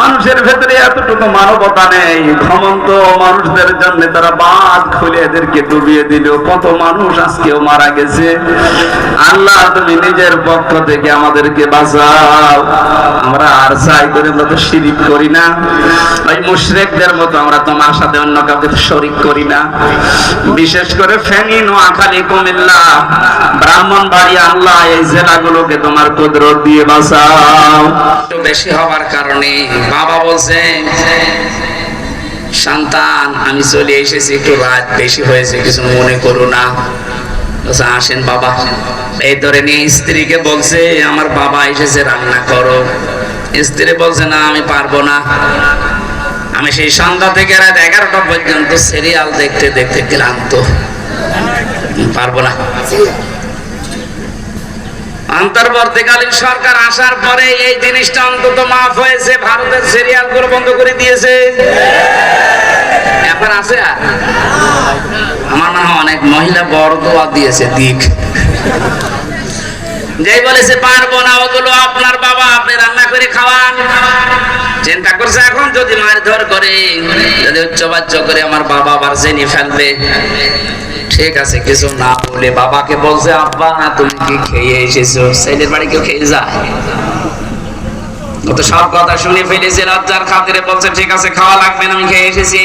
মানুষের ভেতরে এতটুকু মানবতা নেই। ঘমন্ত মানুষদের জন্য তারা বাদ খুলে এদেরকে ডুবিয়ে দিল। কত মানুষ আজকেও মারা গেছে। আল্লাহ, তুমি নিজের পক্ষ থেকে আমাদেরকে বাঁচাও। আমরা আর চাই করে আমরা তো শিরিক করি না। ওই মুশরেকদের মতো আমরা তোমার সাথে অন্য কাউকে শরিক করি না। বিশেষ করে ফেনী নোয়াখালী কুমিল্লা, ব্রাহ্মণবাড়ি, আল্লাহ, এই জেলাগুলোকে তোমার কুদরত দিয়ে বাঁচাও। বেশি হওয়ার কারণে বাবা বলছে, সন্তান, আমি চলে এসেছি, একটু রাত বেশি হয়েছে, কিছু মনে করো না। আসেন বাবা। এই ধরে নিয়ে স্ত্রীকে বলছে, আমার বাবা এসেছে, রান্না করো। স্ত্রী বলছে, না, আমি পারব না। আমি সেই সন্ধ্যা থেকে রাত এগারোটা পর্যন্ত সিরিয়াল দেখতে দেখতে ক্লান্ত। পারব না। অন্তর্বর্তীকালীন সরকার আসার পরে এই জিনিসটা অন্তত মাফ হয়েছে, ভারতের সিরিয়ালগুলো বন্ধ করে দিয়েছে। এখন আছে? আমার মনে হয় অনেক মহিলা বড় দোয়া দিয়েছে, দিক। যেই বলেছে, পারব না ওগুলো, আপনার বাবা আপনি রান্না করে খাওয়ান। চিন্তা করছে এখন, যদি মারধর করে, যদি উচ্চবাচ্য করে আমার বাবা আবার জেনে ফেলবে। ঠিক আছে, কিছু না বলে বাবাকে বলছে, আব্বা না, তুমি কি খেয়ে এসেছ? ছেলের বাড়ি কেউ খেয়ে যায়? তো সব কথা শুনে ফেলেছে খাতিরে বলছে, ঠিক আছে, খাওয়া লাগবে না, আমি খেয়ে এসেছি।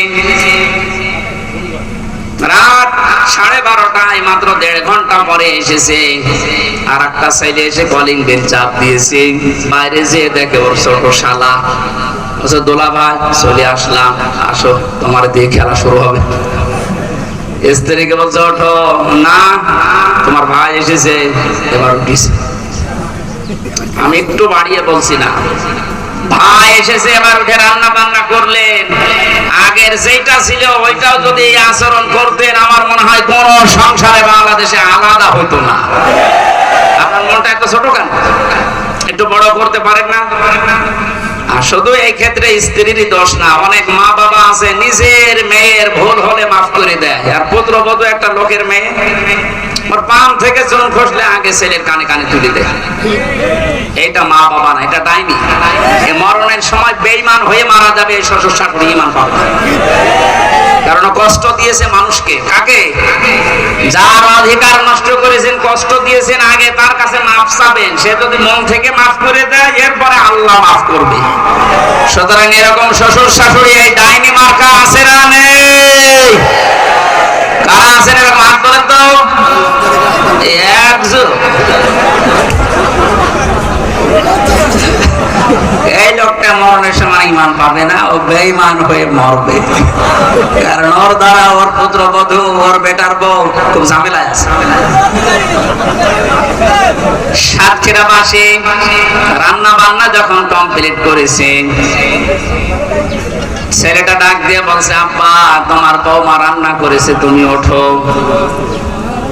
রাত সাড়ে বারোটায় মাত্র দেড় ঘণ্টা পরে এসেছে, আর একটা সাইডে এসে কলিং বেল চাপ দিয়েছে, বাইরে যেয়ে দেখে ওর ছোট শালা। দোলা ভাই, চলে আসলাম, আসো, তোমার দিয়ে খেলা শুরু হবে। স্ত্রীকে বলছে, ওঠো। না, তোমার ভাই এসেছে। এবার উঠিস আমি একটু বাড়িয়ে বলছি না। ভাই এসেছে, এবার উঠে রান্না বান্না করলেন। আগের যেটা ছিল, ওইটাও যদি আচরণ করতেন, আমার মনে হয় কোন সংসারে বাংলাদেশে আলাদা হইতো না। আপনার মনটা এত ছোট কেন? একটু বড় করতে পারেন না? শুধু এই ক্ষেত্রে স্ত্রীরই দোষ না, অনেক মা বাবা আছে, নিজের মেয়ের ভুল হলে মাফ করে দেয়। আর পুত্র পুত্রবধূ একটা লোকের মেয়ে, ওর পাম থেকে চুন খসলে আগে ছেলের কানে কানে তুলে দেয়। এটা মা বাবা না, এটা ডাইনি মরণের সময় বেঈমান হয়ে মারা যাবে, এই শ্বশুর শাশুড়ি ইমান পাবে। কারণ কষ্ট দিয়েছে মানুষকে। কাকে? যার অধিকার নষ্ট করেছেন, কষ্ট দিয়েছেন, আগে তার কাছে মাফ চাবেন। সে যদি মন থেকে মাফ করে দেয়, এরপরে আল্লাহ মাফ করবে। সুতরাং এরকম শ্বশুর শাশুড়ি, এই ডাইনি মার্কা আছে না নেই? কারা আছেন এরকম? হাত তোলেন তো। ইমান পাবে না, ও বেঈমান হয়ে মরবে। কারণ ওর দ্বারা ওর পুত্র বধূ ওর বেটার বউ, খুব ঝামেলায় আছে রান্না বান্না যখন কমপ্লিট করেছে, ছেলেটা ডাক দিয়ে বলছে, আব্বা, তোমার বৌমা রান্না করেছে, তুমি ওঠো।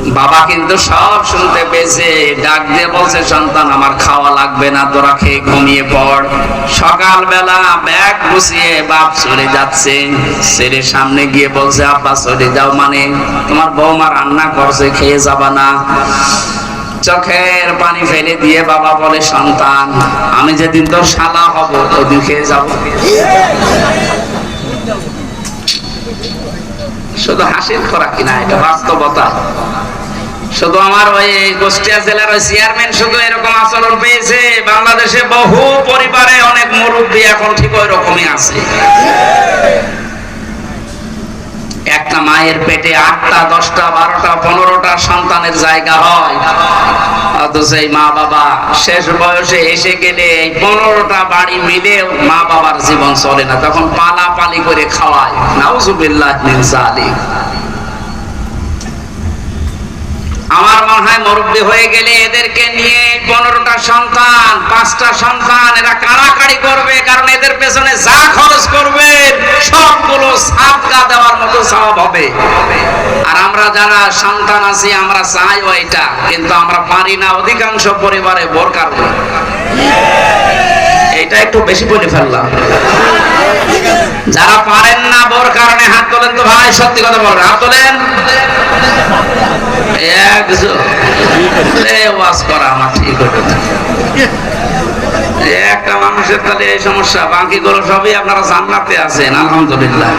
বাবা কিন্তু সব শুনতে পেয়েছে, ডাক দিয়ে বলছে, সন্তান, আমার খাওয়া লাগবে না, তোরা খেয়ে ঘুমিয়ে পড়। সকালবেলা ব্যাগ গুছিয়ে বাপ চলে যাচ্ছে। ছেলের সামনে গিয়ে বলছে, আব্বা, চলে যাও মানে তোমার বৌমা রান্না করছে, খেয়ে যাবা না। চোখের পানি ফেলে দিয়ে বাবা বলে, সন্তান, আমি যেদিন তোর শালা হব, ওদিন খেয়ে যাব। শুধু হাসির খোরাক কিনা এটা বাস্তবতা। শুধু আমার ওই কুষ্টিয়া জেলার ওই চেয়ারম্যান শুধু এরকম আচরণ পেয়েছে। বাংলাদেশে বহু পরিবারে অনেক মুরব্বী এখন ঠিক ওই রকমই আছে। একটা মায়ের পেটে আটটা, দশটা, বারোটা, পনেরোটা সন্তানের জায়গা হয়। অথচ এই মা বাবা শেষ বয়সে এসে গেলে এই পনেরোটা বাড়ি মিলে মা বাবার জীবন চলে না। তখন পালা পালি করে খাওয়ায়। নাউজুবিল্লাহ মিন আমার মনে হয় মুরব্বী হয়ে গেলে এদেরকে নিয়ে পনেরোটা সন্তান, পাঁচটা সন্তান, এরা কাড়াকাড়ি করবে, কারণ এদের পেছনে যা খরচ করবে, সবগুলো সাদগা দেওয়ার মতো সব হবে। আর আমরা যারা সন্তান আছি, আমরা চাইও এটা, কিন্তু আমরা পারি না, অধিকাংশ পরিবারে বোরকার এটা একটু বেশি বলে ফেললাম। যারা পারেন না, বোর কারণে হাত তোলেন তো ভাই, সত্যি কথা বলেন, হাত তোলেন? একটা মানুষের তাহলে এই সমস্যা সবই আপনারা আছেন, আলহামদুলিল্লাহ।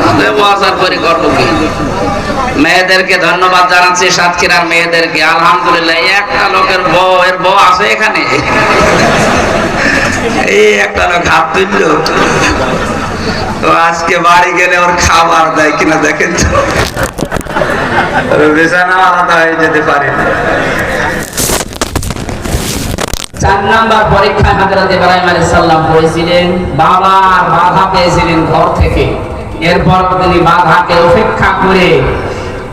মেয়েদেরকে ধন্যবাদ জানাচ্ছি, সাতক্ষীরার মেয়েদেরকে, আলহামদুলিল্লাহ, একটা লোকের বউ, এর বউ আছে এখানে? আজকে বাড়ি গেলে ওর খাবার দেয় কিনা দেখেন তো। আলাদা হয়ে যেতে পারে। চার নাম্বার বাধা পেয়েছিলেন ঘর থেকে। এরপর তিনি বাধাকে উপেক্ষা করে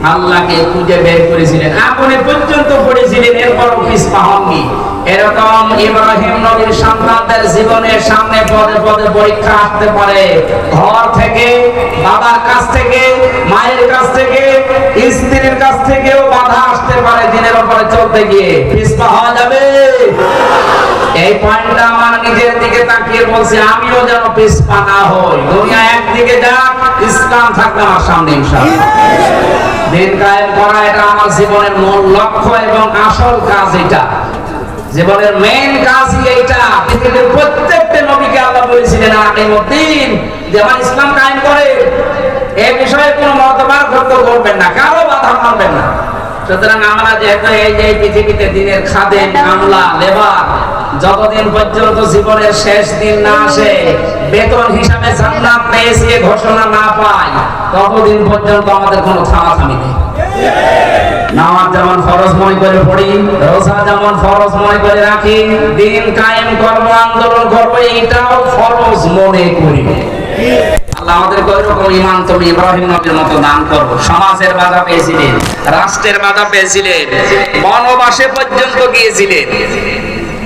আল্লাহকে খুঁজে বের করেছিলেন। আপনি পর্যন্ত পড়েছিলেন, এরপর পিছপা হননি এরকম ইব্রাহিম নবীর সন্তানদের জীবনের সামনে পদে পদে পরীক্ষা আসতে পারে। ঘর থেকে, বাবার কাছ থেকে, মায়ের কাছ থেকে, স্ত্রীর কাছ থেকেও বাধা আসতে পারে দিনের উপরে চলতে গিয়ে। পিছপা হওয়া যাবে? এই পয়েন্টটা নিজের দিকে তাকিয়ে বলছে, আমিও যেন পিছপা না হই। দুনিয়া একদিকে যাক, ইসলাম থাকবে আমার সামনে, ইনশাআল্লাহ। দিন কায়েম করা এটা আমার জীবনের মূল লক্ষ্য এবং আসল কাজ এটা। জীবনের মেইন কাজই এইটা। পৃথিবীর প্রত্যেকটা নবীকে আল্লাহ বলেছিলেন আকিমুদ্দিন যে আমার ইসলাম কায়েম করে এই বিষয়ে কোনো ব্যক্ত করবেন না, কারও বাধা মানবেন না। সুতরাং আমরা যেহেতু এই যে পৃথিবীতে দিনের খাদেন কামলা লেবার যতদিন পর্যন্ত জীবনের শেষ দিন না আসে, বেতন হিসাবে জান্নাত পেয়েছি ঘোষণা না পাই ততদিন পর্যন্ত আমাদের কোনো থামাথামি নেই। নামাজ যেমন মনে করে পড়ি, রোজা যেমন মনে করে রাখি, দিন কায়েম করব, আন্দোলন করব এটাও ফরজ মনে করি। আল্লাহ ইমান তুমি ইব্রাহিম নবীর মতো দান সমাজের বাধা পেয়েছিলেন, রাষ্ট্রের বাধা পেয়েছিলেন, বনবাসে পর্যন্ত গিয়েছিলেন।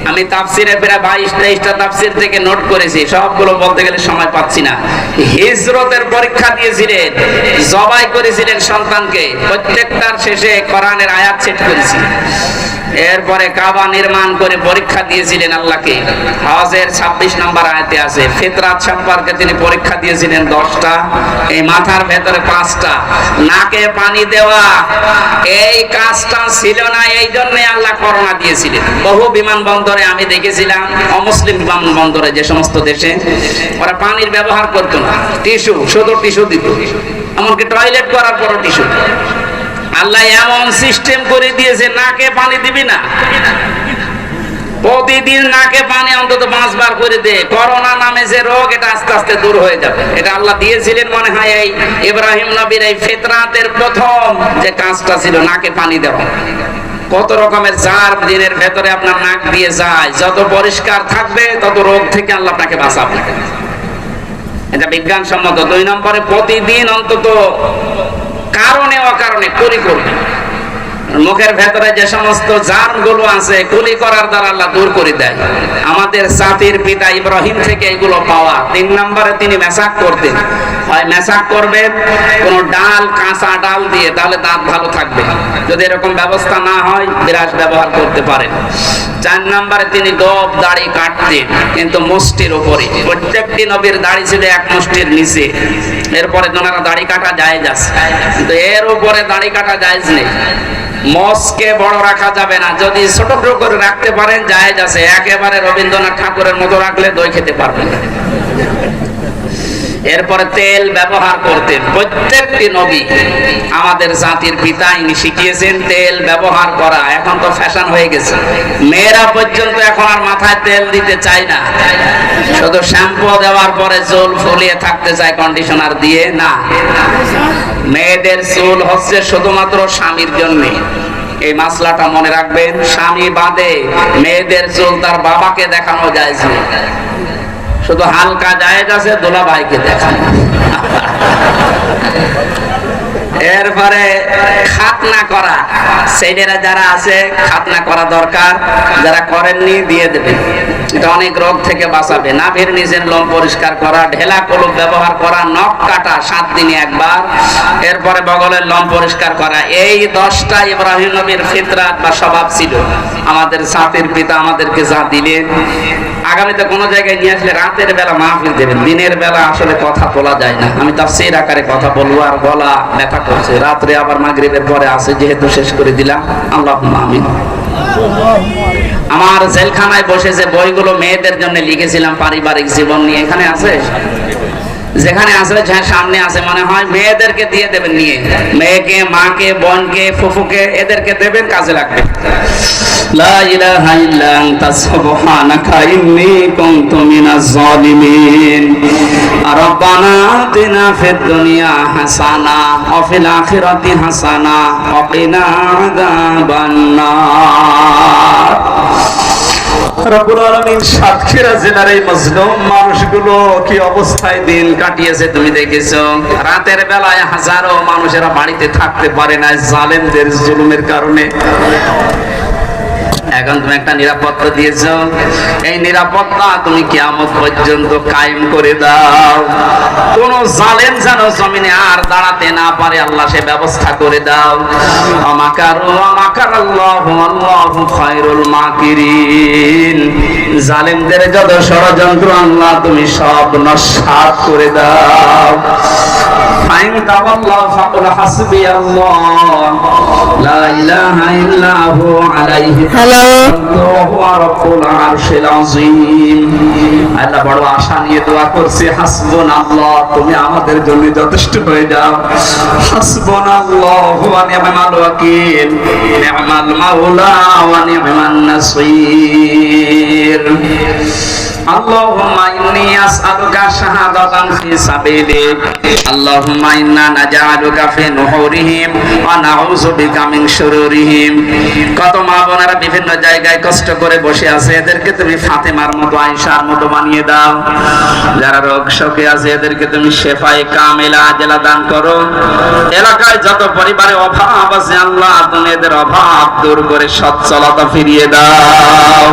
আমি তাফসিরে প্রায় বাইশ, তেইশটা তাফসির থেকে নোট করেছি, সবগুলো বলতে গেলে সময় পাচ্ছি না। হিজরতের পরীক্ষা দিয়েছিলেন, জবাই করেছিলেন সন্তানকে, প্রত্যেকটার শেষে কোরআনের আয়াত সেট করেছিলেন এরপরে কাবা নির্মাণ করে পরীক্ষা দিয়েছিলেন আল্লাহকে। হজের ছাব্বিশ নম্বর আয়াতে আছে, ফিতরাত সম্পর্কে তিনি পরীক্ষা দিয়েছিলেন দশটা, এই মাথার ভেতরে পাঁচটা। নাকে পানি দেওয়া, এই কাজটা ছিল না, এই জন্য আল্লাহ করোনা দিয়েছিলেন। বহু বিমানবন্দরে আমি দেখেছিলাম, অমুসলিম বিমানবন্দরে যে সমস্ত দেশে ওরা পানির ব্যবহার করতো না। টিস্যু, শুধু টিস্যু দিত। এমনকি টয়লেট করার পরও টিস্যু। আল্লাহ এমন সিস্টেম করে দিয়েছে, নাকে পানি দিবি না। প্রতিদিন নাকে পানি অন্তত পাঁচবার করে দে। করোনা নামে যে রোগ, এটা আস্তে আস্তে দূর হয়ে যাবে। এটা আল্লাহ দিয়েছিলেন মনে হয় এই ইব্রাহিম নবীর এই ফিতরাতের প্রথম যে কাজটা ছিল, নাকে পানি দেওয়া। কত রকমের জার দিনের ভেতরে আপনার নাক দিয়ে যায়। যত পরিষ্কার থাকবে, তত রোগ থেকে আল্লাহ আপনাকে বাঁচাবে। এটা বিজ্ঞানসম্মত। দুই নম্বরে প্রতিদিন অন্তত কারণে অকারণে পরিকল্পিত মুখের ভেতরে যে সমস্ত জার্মগুলো আছে কুলি করার দ্বারা আল্লাহ দূর করে দেয়। আমাদের জাতির পিতা ইব্রাহিম থেকে এগুলো পাওয়া। তিন নম্বরে তিনি মেসাক করতেন। হয় মেসাক করবেন কোন ডাল, কাঁচা ডাল দিয়ে, তাহলে দাঁত ভালো থাকবে। যদি এরকম ব্যবস্থা না হয়, বিরাজ ব্যবহার করতে পারেন চার নম্বরে তিনি গপ দাড়ি কাটতেন, কিন্তু মুষ্টির উপরে। প্রত্যেকটি নবীর দাড়ি ছিল এক মুষ্টির নিচে। এরপরে ওনারা দাড়ি কাটা যায় যাচ্ছে কিন্তু এর উপরে দাড়ি কাটা যায় নেই। মস্কে বড় রাখা যাবে না। যদি ছোট করে রাখতে পারেন, জায়েজ আছে। একেবারে রবীন্দ্রনাথ ঠাকুরের মতো রাখলে দই খেতে পারবেন না। এরপরে তেল ব্যবহার করতেন। প্রত্যেকটি নবী আমাদের জাতির পিতা ইনি শিখিয়েছেন তেল ব্যবহার করা। এখন তো ফ্যাশন হয়ে গেছে। মেয়েরা পর্যন্ত এখন আর মাথায় তেল দিতে চায় না। শুধু শ্যাম্পু দেওয়ার পরে চুল ফুলিয়ে থাকতে চায় কন্ডিশনার দিয়ে। না। মেয়েদের চুল হচ্ছে শুধুমাত্র স্বামীর জন্য। এই মাসলাটা মনে রাখবেন, স্বামী বাদে মেয়েদের চুল তার বাবাকে দেখানো যায় শুধু হালকা জায়েজ আছে দোলা ভাইকে দেখান এরপরে খাতনা করা। ছেলেরা যারা আছে, খাতনা করা দরকার। যারা করেননি, দিয়ে দেবে। এটা অনেক রোগ থেকে বাঁচাবে। নাভির নিজের লোম পরিষ্কার করা, ঢেলা কলম ব্যবহার করা, নখ কাটা সাত দিনে একবার, এরপরে বগলের লোম পরিষ্কার করা। এই দশটা ইব্রাহিম নবীর ফিতরাত বা স্বভাব ছিল। আমাদের জাতির পিতা আমাদেরকে যা দিলেন আগামীতে কোনো জায়গায় নিয়ে আসলে রাতের বেলা মাহফিল দেবেন। দিনের বেলা আসলে কথা বলা যায় না। আমি তাফসীর আকারে কথা বলব আর বলা ব্যথা করছে রাত্রে আবার মাগরিবের পরে আসে যেহেতু শেষ করে দিলাম। আল্লাহ আমিন। আমার জেলখানায় বসে যে বইগুলো মেয়েদের জন্য লিখেছিলাম পারিবারিক জীবন নিয়ে, এখানে আছে? যেখানে আছে সামনে আছে, মনে হয় মেয়েদেরকে দিয়ে দেবেন নিয়ে। মেয়েকে, মাকে, বোনকে, ফুফুকে, এদেরকে দেবেন, কাজে লাগবে। লা ইলাহা ইল্লা আনতা সুবহানাকা ইন্নী কুনতু মিনাজ জালিমিন রব্বানা আতিনা রব্বুল আলামিন সাতক্ষীরা জেলার এই মানুষগুলো কি অবস্থায় দিন কাটিয়েছে তুমি দেখেছ? রাতের বেলায় হাজারো মানুষেরা বাড়িতে থাকতে পারে জালেমদের জুলুমের কারণে। এখন তুমি একটা নিরাপত্তা দিয়েছ। এই নিরাপত্তা তুমি কিয়ামত পর্যন্ত কায়েম করে দাও। কোন জালেম যেন জমিনে আর দাঁড়াতে না পারে, আল্লাহ সে ব্যবস্থা করে দাও। আমাকারু আমাকার আল্লাহ আল্লাহু খায়রুল মাকিরিন। জালেমদের যত ষড়যন্ত্র, আল্লাহ তুমি সব নস্বাত করে দাও। বড় আশা নিয়ে দোয়া তুমি আমাদের জন্য যথেষ্ট হয়ে যাও। হাসবুনাল্লাহ হুয়া নি'মাল কত মা বিভিন্ন জায়গায় কষ্ট করে বসে আছে, এদেরকে তুমি ফাতেমার মতো মতো বানিয়ে দাও। যারা রোগ শোকে আছে, এদেরকে তুমি শেফায়ে কামেলা দান করো। এলাকায় যত পরিবারে অভাব আছে, আল্লাহ তুমি এদের অভাব দূর করে সচ্ছলতা ফিরিয়ে দাও।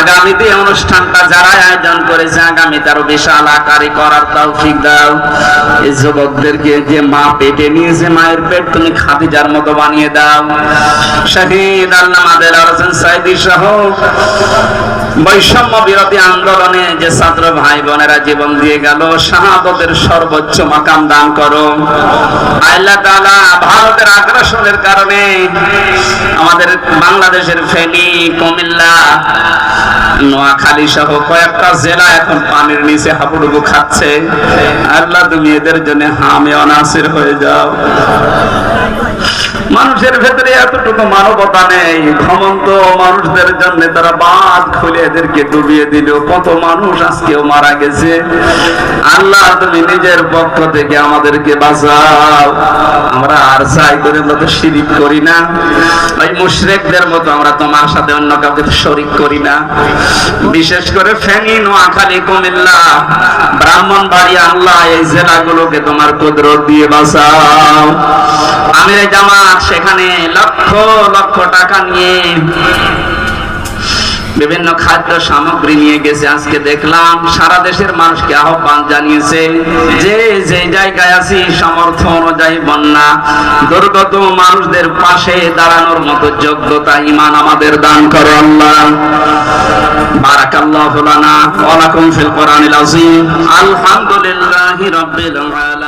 আগামীতে অনুষ্ঠান অনুষ্ঠানটা যারা আয়োজন করেছে আগামীতে আরও বিশাল আকারে করার তৌফিক দাও। এই যুবকদেরকে যে মা পেটে নিয়েছে, মায়ের পেট তুমি খাদিজার মতো বানিয়ে দাও। আল্লাহ মাদের সাইদি সহ বৈষম্য আন্দোলনে যে ছাত্র ভাই বোনেরা জীবন দিয়ে গেল শাহাদতের সর্বোচ্চ মাকাম দান করো। আল্লাহ ভারতের আগ্রাসনের কারণে আমাদের বাংলাদেশের ফেনী, কুমিল্লা, নোয়াখালী সহ কয়েকটা জেলা এখন পানির নিচে হাবুডুবু খাচ্ছে। আল্লাহ তুমি এদের জন্য হামে অনাসির হয়ে যাও। মানুষের ভেতরে এতটুকু মানবতা নেই, ঘমন্ত মানুষদের জন্য তারা বাঁধ খুলে এদেরকে ডুবিয়ে দিল। কত মানুষ আজকেও মারা গেছে। আল্লাহ, তুমি নিজের পক্ষ থেকে আমাদেরকে বাঁচাও। আমরা আর চাই করে মতো শিরিক করি না। ওই মুশরেকদের মতো আমরা তোমার সাথে অন্য কাউকে শরিক করি না। বিশেষ করে, ফেনী নোয়াখালী কুমিল্লা ব্রাহ্মণবাড়ি আল্লাহ, এই জেলাগুলোকে তোমার কুদরত দিয়ে বাসাও আমির জামাত সেখানে লক্ষ লক্ষ টাকা নিয়ে বিভিন্ন খাদ্য সামগ্রী নিয়ে গেছে, আজকে দেখলাম সারা দেশের মানুষকে আহ্বান জানিয়েছে যে যে জায়গায় আছি, সামর্থ্য অনুযায়ী বন্যা, দুর্গত মানুষদের পাশে দাঁড়ানোর মতো যোগ্যতা ইমান আমাদের দান করো আল্লাহ। বারাকাল্লাহু লানা, ওয়া ফিল কোরআনিল আযীম। আলহামদুলিল্লাহি রাব্বিল আলামিন।